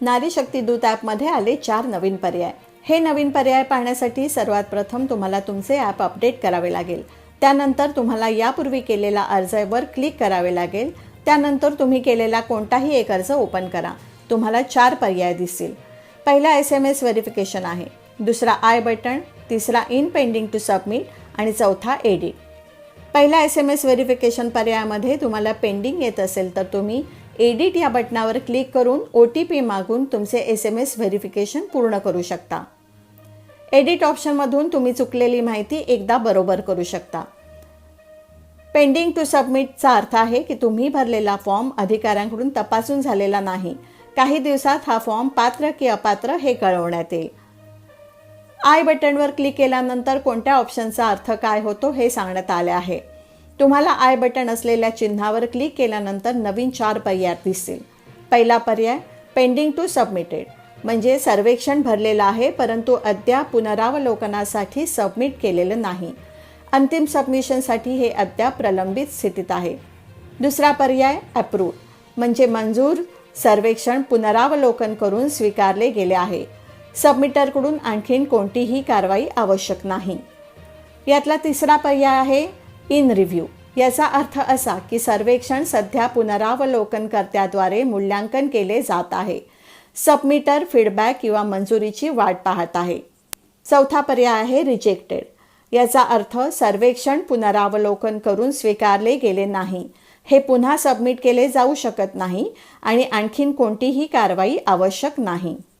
नारी शक्ती दूत ॲपमध्ये आले चार नवीन पर्याय. हे नवीन पर्याय पाहण्यासाठी सर्वात प्रथम तुम्हाला तुमचे ॲप अपडेट करावे लागेल. त्यानंतर तुम्हाला यापूर्वी केलेला अर्जावर क्लिक करावे लागेल. त्यानंतर तुम्ही केलेला कोणताही एक अर्ज ओपन करा. तुम्हाला चार पर्याय दिसतील. पहिला एस एम एस व्हेरिफिकेशन आहे. दुसरा आय बटन तिसरा इन पेंडिंग टू सबमिट आणि चौथा एडिट पहिल्या एस एम एस व्हेरिफिकेशन पर्यायामध्ये तुम्हाला पेंडिंग येत असेल तर तुम्ही एडिट या बटनावर क्लिक करून ओ टी पी मागून तुमचे एस एम एस व्हेरिफिकेशन पूर्ण करू शकता. एडिट ऑप्शनमधून तुम्ही चुकलेली माहिती एकदा बरोबर करू शकता. पेंडिंग टू सबमिटचा अर्थ आहे की तुम्ही भरलेला फॉर्म अधिकाऱ्यांकडून तपासून झालेला नाही. काही दिवसात हा फॉर्म पात्र की अपात्र हे कळवण्यात येईल. आय बटनवर क्लिक केल्यानंतर कोणत्या ऑप्शनचा अर्थ काय होतो हे सांगण्यात आले आहे. तुम्हाला आय बटन असलेल्या चिन्हावर क्लिक केल्यानंतर नवीन चार पर्याय दिसतील. पहिला पर्याय पेंडिंग टू सबमिटेड. म्हणजे सर्वेक्षण भरलेलं आहे परंतु अद्याप पुनरावलोकनासाठी सबमिट केलेलं नाही. अंतिम सबमिशनसाठी हे अद्याप प्रलंबित स्थितीत आहे. दुसरा पर्याय अप्रूव म्हणजे मंजूर सर्वेक्षण पुनरावलोकन करून स्वीकारले गेले आहे. सबमिटरकडून आणखीन कोणतीही कारवाई आवश्यक नाही. यातला तिसरा पर्याय आहे इन रिव्ह्यू. याचा अर्थ असा की सर्वेक्षण सध्या पुनरावलोकनकर्त्याद्वारे मूल्यांकन केले जात आहे. सबमिटर फीडबॅक किंवा मंजुरीची वाट पाहत आहे. चौथा पर्याय आहे रिजेक्टेड. याचा अर्थ सर्वेक्षण पुनरावलोकन करून स्वीकारले गेले नाही. हे पुन्हा सबमिट केले जाऊ शकत नाही आणि आणखीन कोणतीही कारवाई आवश्यक नाही.